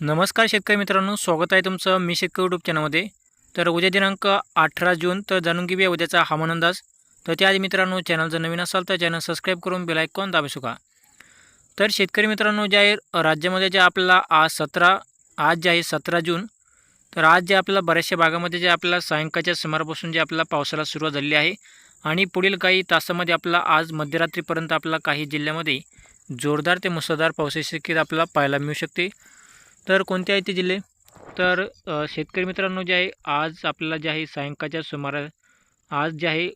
नमस्कार शेतकरी मित्रांनो स्वागत आहे तुमचं मी शेतकरी यूट्यूब चॅनलमध्ये तर उद्या दिनांक अठरा जून तर जाणून घेऊया उद्याचा हवामान अंदाज. तर त्याआधी मित्रांनो चॅनल जर नवीन असाल तर चॅनल सबस्क्राईब करून बेलायकॉन दाबू शका तर शेतकरी मित्रांनो जे आहे राज्यामध्ये जे आपल्याला आज सतरा आज जे आहे सतरा जून तर आज जे आपल्याला बऱ्याचशा भागामध्ये जे आपल्याला सायंकाळच्या सुमारापासून जे आपल्याला पावसाला सुरुवात झालेली आहे आणि पुढील काही तासामध्ये आपला आज मध्यरात्रीपर्यंत आपला काही जिल्ह्यामध्ये जोरदार ते मुसळधार पावसाची शक्यता आपल्याला पाहायला मिळू शकते. तर कोणते आहेत ते जिल्हे? तर शेतकरी मित्रांनो जे आहे आज आपल्याला जे आहे सायंकाळच्या सुमारा आज जे आहे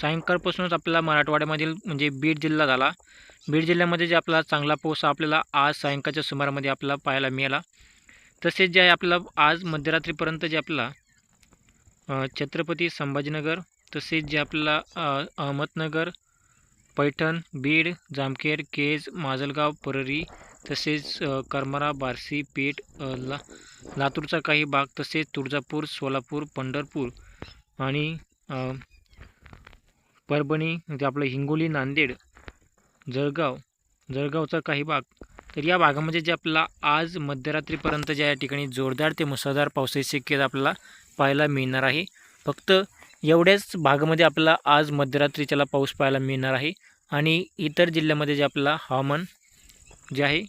सायंकाळपासूनच आपल्याला मराठवाड्यामधील म्हणजे बीड जिल्हा झाला. बीड जिल्ह्यामध्ये जे आपला चांगला पाऊस आपल्याला आज सायंकाळच्या सुमारामध्ये आपल्याला पाहायला मिळाला. तसेच जे आहे आपल्याला आज मध्यरात्रीपर्यंत जे आपला छत्रपती संभाजीनगर तसेच जे आपला अहमदनगर पैठण बीड जामखेड केज माजलगाव परळी तसेच करमरा बारसी बार्शी पेठ ला लातूरचा काही भाग तसेच तुळजापूर सोलापूर पंढरपूर आणि परभणी म्हणजे आपलं हिंगोली नांदेड जळगाव जळगावचा काही भाग. तर या भागामध्ये जे आपल्याला आज मध्यरात्रीपर्यंत ज्या या ठिकाणी जोरदार ते मुसळधार पावसाची शक्यता आपल्याला पाहायला मिळणार आहे. फक्त एवढ्याच भागामध्ये आपल्याला आज मध्यरात्रीच्याला पाऊस पाहायला मिळणार आहे. आणि इतर जिल्ह्यामध्ये जे आपल्याला हवामान जे आहे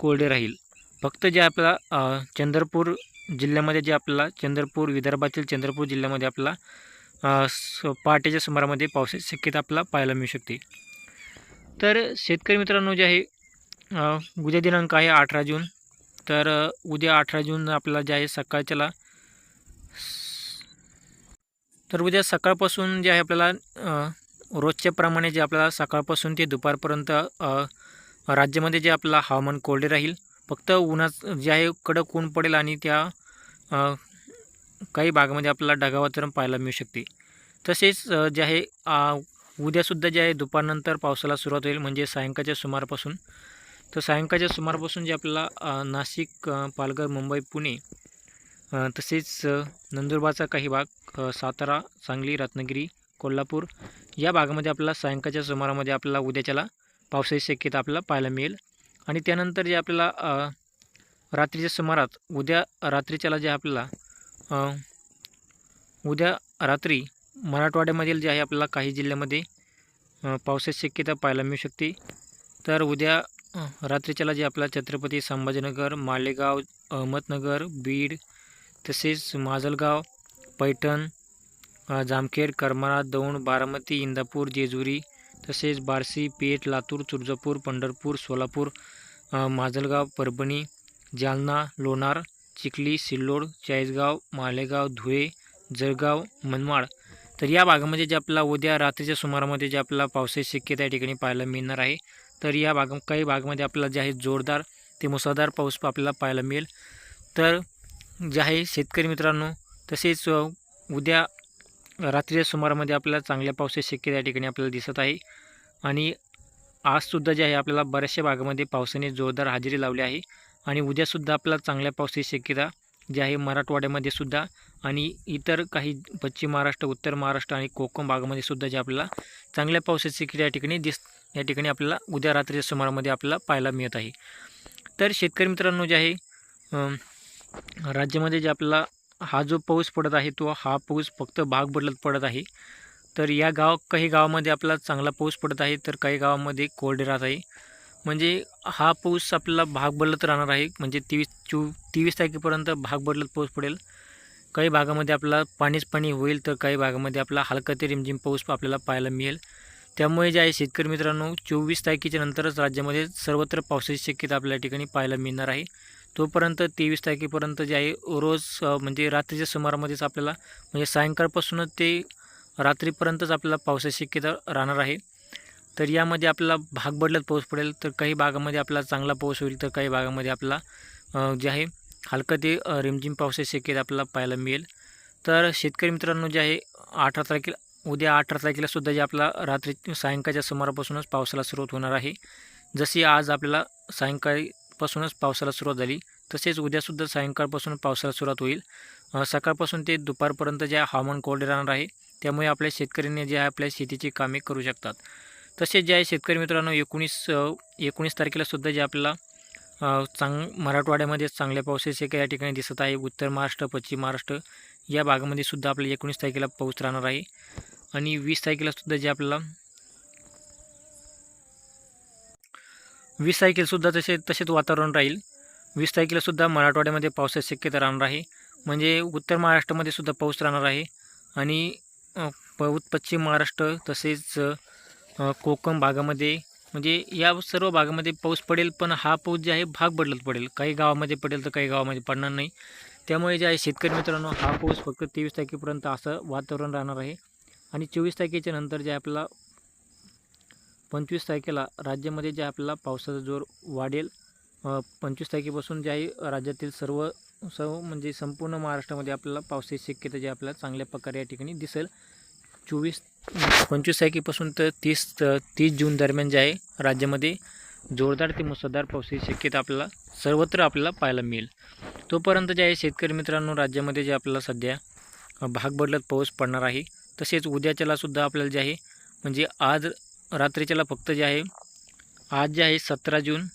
कोरडे राहील. फक्त जे आपल्याला चंद्रपूर जिल्ह्यामध्ये जे आपल्याला चंद्रपूर विदर्भातील चंद्रपूर जिल्ह्यामध्ये आपला स पहाटेच्या सुमारामध्ये पावसाची शक्यता आपल्याला पाहायला मिळू शकते. तर शेतकरी मित्रांनो जे आहे उद्या दिनांक आहे अठरा जून. तर उद्या अठरा जून आपल्याला जे आहे सकाळच्याला तर उद्या सकाळपासून जे आहे आपल्याला रोजच्याप्रमाणे रोजच्या प्रमाणे जे आपल्याला सकाळपासून ते दुपारपर्यंत राज्यामध्ये जे आपलं हवामान कोरडे राहील फक्त उन्हाच जे आहे कडक ऊन पडेल आणि त्या काही भागामध्ये आपल्याला ढगाळ वातावरण पाहायला मिळू शकते. तसेच जे आहे उद्यासुद्धा जे आहे दुपारनंतर पावसाला सुरुवात होईल म्हणजे सायंकाळच्या सुमारापासून. तर सायंकाळच्या सुमारापासून जे आपल्याला नाशिक पालघर मुंबई पुणे तसेच नंदुरबारचा काही भाग सातारा सांगली रत्नागिरी कोल्हापूर या भागामध्ये आपल्याला सायंकाळच्या सुमारामध्ये आपल्याला उद्याच्याला पावसाची शक्यता आपल्याला पाहायला मिळेल. आणि त्यानंतर जे आपल्याला रात्रीच्या सुमारात उद्या रात्रीच्याला जे आपल्याला उद्या रात्री मराठवाड्यामधील जे आहे आपल्याला काही जिल्ह्यामध्ये पावसाची शक्यता पाहायला मिळू शकते. तर उद्या रात्रीच्याला जे आपला छत्रपती संभाजीनगर मालेगाव अहमदनगर बीड तसेच माजलगाव पैठण जामखेड करमाळा दौंड बारामती इंदापूर जेजुरी तसेच बार्शी पेठ लातूर तुळजापूर पंढरपूर सोलापूर माजलगाव परभणी जालना लोणार चिखली सिल्लोड चाळीसगाव मालेगाव धुळे जळगाव मनमाड. तर या भागामध्ये जे आपल्याला उद्या रात्रीच्या सुमारामध्ये जे आपल्याला पावसाची शक्यता या ठिकाणी पाहायला मिळणार आहे तर या भाग काही भागामध्ये आपला जे आहे जोरदार ते मुसळधार पाऊस आपल्याला पाहायला मिळेल. तर जे आहे शेतकरी मित्रांनो तसेच उद्या रात्रीच्या सुमारामध्ये आपल्याला चांगल्या पावसाची शक्यता या ठिकाणी आपल्याला दिसत आहे. आणि आजसुद्धा जे आहे आपल्याला बऱ्याचशा भागामध्ये पावसाने जोरदार हजेरी लावली आहे. आणि उद्यासुद्धा आपल्याला चांगल्या पावसाची शक्यता जे आहे मराठवाड्यामध्ये सुद्धा. आणि इतर काही पश्चिम महाराष्ट्र उत्तर महाराष्ट्र आणि कोकण भागामध्ये सुद्धा जे आपल्याला चांगल्या पावसाची शक्यता या ठिकाणी दिस या ठिकाणी आपल्याला उद्या रात्रीच्या सुमारामध्ये आपल्याला पाहायला मिळत आहे. तर शेतकरी मित्रांनो जे आहे राज्यामध्ये जे आपल्याला हा जो पाऊस पडत आहे तो हा पाऊस फक्त भाग बदलत पडत आहे. तर या गाव काही गावामध्ये आपला चांगला पाऊस पडत आहे तर काही गावामध्ये कोरडे राहत आहे. म्हणजे हा पाऊस आपला भाग बदलत राहणार आहे. म्हणजे तेवीस चो तेवीस तारखेपर्यंत भाग बदलत पाऊस पडेल. काही भागामध्ये आपला पाणीच पाणी होईल तर काही भागामध्ये आपला हलका ते रिमझिम पाऊस आपल्याला पाहायला मिळेल. त्यामुळे जे आहे शेतकरी मित्रांनो चोवीस तारखेच्या नंतरच राज्यामध्ये सर्वत्र पावसाची शक्यता आपल्या ठिकाणी पाहायला मिळणार आहे. तोपर्यंत तेवीस तारखेपर्यंत जे आहे रोज म्हणजे रात्रीच्या सुमारामध्येच आपल्याला म्हणजे सायंकाळपासूनच ते रात्रीपर्यंतच आपल्याला पावसाची शक्यता राहणार आहे. तर यामध्ये आपल्याला भाग बदलत पाऊस पडेल तर काही भागामध्ये आपला चांगला पाऊस होईल तर काही भागामध्ये आपला जे आहे हलकं ते रिमझिम पावसाची शक्यता आपल्याला पाहायला मिळेल. तर शेतकरी मित्रांनो जे आहे अठरा तारखेला उद्या अठरा तारखेला सुद्धा जे आपला रात्री सायंकाळच्या सुमारापासूनच पावसाला सुरुवात होणार आहे. जशी आज आपल्याला सायंकाळपासूनच पावसाला सुरुवात झाली तसेच उद्यासुद्धा सायंकाळपासून पावसाला सुरुवात होईल. सकाळपासून ते दुपारपर्यंत जे हवामान कोरडे राहणार आहे त्यामुळे आपल्या शेतकऱ्यांनी जे आहे आपल्या शेतीची कामे करू शकतात. तसेच जे आहे शेतकरी मित्रांनो एकोणीस एकोणीस तारखेलासुद्धा जे आपल्याला चांग मराठवाड्यामध्ये चांगल्या पावसाचे शक्यता या ठिकाणी दिसत आहे. उत्तर महाराष्ट्र पश्चिम महाराष्ट्र या भागामध्ये सुद्धा आपल्याला एकोणीस तारखेला पाऊस राहणार आहे. आणि वीस तारखेलासुद्धा जे आपल्याला वीस तारखेलासुद्धा तसे तसेच वातावरण राहील. वीस तारखेलासुद्धा मराठवाड्यामध्ये पावसाची शक्यता राहणार आहे. म्हणजे उत्तर महाराष्ट्रामध्ये सुद्धा पाऊस राहणार आहे. आणि पश्चिम महाराष्ट्र तसेच कोकम कोकण भागामध्ये म्हणजे या सर्व भागामध्ये पाऊस पडेल पण हा पाऊस जे आहे भाग बदलत पडेल. काही गावामध्ये पडेल तर काही गावामध्ये पडणार नाही. त्यामुळे जे आहे शेतकरी मित्रांनो हा पाऊस फक्त तेवीस तारखेपर्यंत असं वातावरण राहणार आहे. आणि चोवीस तारखेच्या नंतर जे आपला पंचवीस तारखेला राज्यामध्ये जे आपल्याला पावसाचा जोर वाढेल पंचवीस तारखेपासून जे आहे राज्यातील सर्व स म्हणजे संपूर्ण महाराष्ट्रामध्ये आपल्याला पावसाची शक्यता जी आपल्याला चांगल्या प्रकारे या ठिकाणी दिसेल. चोवीस पंचवीस तारखेपासून तर तीस तीस जून दरम्यान जे आहे राज्यामध्ये जोरदार ते मुसळधार पावसाची शक्यता आपल्याला सर्वत्र आपल्याला पाहायला मिळेल. तोपर्यंत जे आहे शेतकरी मित्रांनो राज्यामध्ये जे आपल्याला सध्या भाग बदलत पाऊस पडणार आहे. तसेच उद्याच्यालासुद्धा आपल्याला जे आहे म्हणजे आज रात्रीच्याला फक्त जे आहे आज जे आहे सतरा जून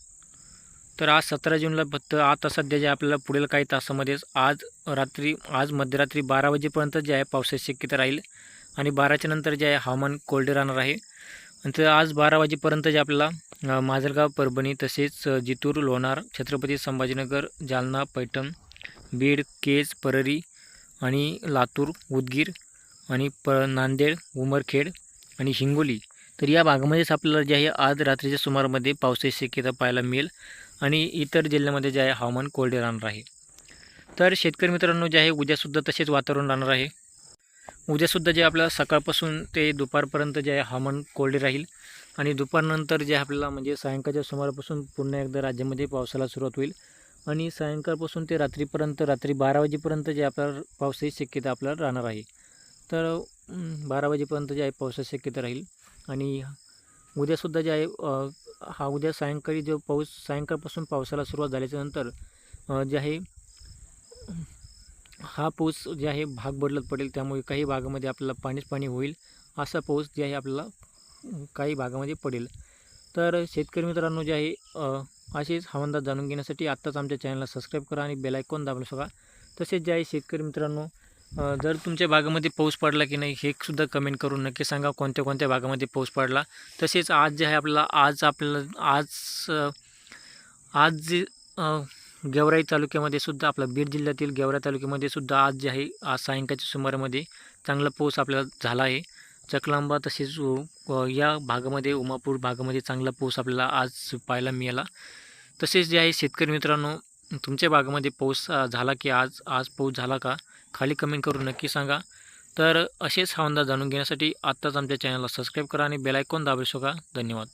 तर आज सतरा जूनला फक्त आता सध्या जे आपल्याला पुढील काही तासामध्येच आज रात्री आज मध्यरात्री बारा वाजेपर्यंत जे आहे पावसाची शक्यता राहील आणि बाराच्या नंतर जे आहे हवामान कोरडे राहणार आहे. आणि तर आज बारा वाजेपर्यंत जे आपल्याला माजलगाव परभणी तसेच जितूर लोणार छत्रपती संभाजीनगर जालना पैठण बीड केज परळी आणि लातूर उदगीर आणि प नांदेड उमरखेड आणि हिंगोली तर या भागामध्येच आपल्याला जे आहे आज रात्रीच्या सुमारामध्ये पावसाची शक्यता पाहायला मिळेल आणि इतर जिल्ह्यामध्ये जे आहे हवामान कोरडे राहणार आहे. तर शेतकरी मित्रांनो जे आहे उद्यासुद्धा तसेच वातावरण राहणार आहे. उद्यासुद्धा जे आपल्याला सकाळपासून ते दुपारपर्यंत जे आहे हवामान कोरडे राहील आणि दुपारनंतर जे आपल्याला म्हणजे सायंकाळच्या सुमारापासून पुन्हा एकदा राज्यामध्ये पावसाला सुरुवात होईल आणि सायंकाळपासून ते रात्रीपर्यंत रात्री बारा वाजेपर्यंत जे आपल्याला पावसाची शक्यता आपल्याला राहणार आहे. तर बारा वाजेपर्यंत जे आहे पावसाची शक्यता राहील. आणि उद्यासुद्धा जे आहे हा उद्या सायंकाळी जो पाऊस सायंकाळपासून पावसाला सुरुवात झाल्याच्यानंतर जे आहे हा पाऊस जे आहे भाग बदलत पडेल. त्यामुळे काही भागामध्ये आपल्याला पाणीच पाणी होईल. असा पाऊस जे आहे आपल्याला काही भागामध्ये पडेल. तर शेतकरी मित्रांनो जे आहे असेच हवामान जाणून घेण्यासाठी आत्ताच आमच्या चॅनलला सबस्क्राईब करा आणि बेलायकॉन दाबलं सका तसेच जे आहे शेतकरी मित्रांनो जर तुमच्या भागामध्ये पाऊस पडला की नाही हे सुद्धा कमेंट करून नक्की सांगा कोणत्या कोणत्या भागामध्ये पाऊस पडला. तसेच आज जे आहे आपल्याला आज आपल्याला आज आज जे गेवराई तालुक्यामध्ये सुद्धा आपला बीड जिल्ह्यातील गेवराई तालुक्यामध्ये सुद्धा आज जे आहे आज सायंकाळच्या सुमारामध्ये चांगला पाऊस आपल्याला झाला आहे. चकलांबा तसेच या भागामध्ये उमापूर भागामध्ये चांगला पाऊस आपल्याला आज पाहायला मिळाला. तसेच जे आहे शेतकरी मित्रांनो तुमच्या भागामध्ये पाऊस झाला की आज आज पाऊस झाला का? खाली कमेंट करून नक्की सांगा. तर असेच हवामान जाणून घेण्यासाठी आत्ताच आमच्या चॅनलला सबस्क्राईब करा आणि बेलायकॉन दाबू शका धन्यवाद.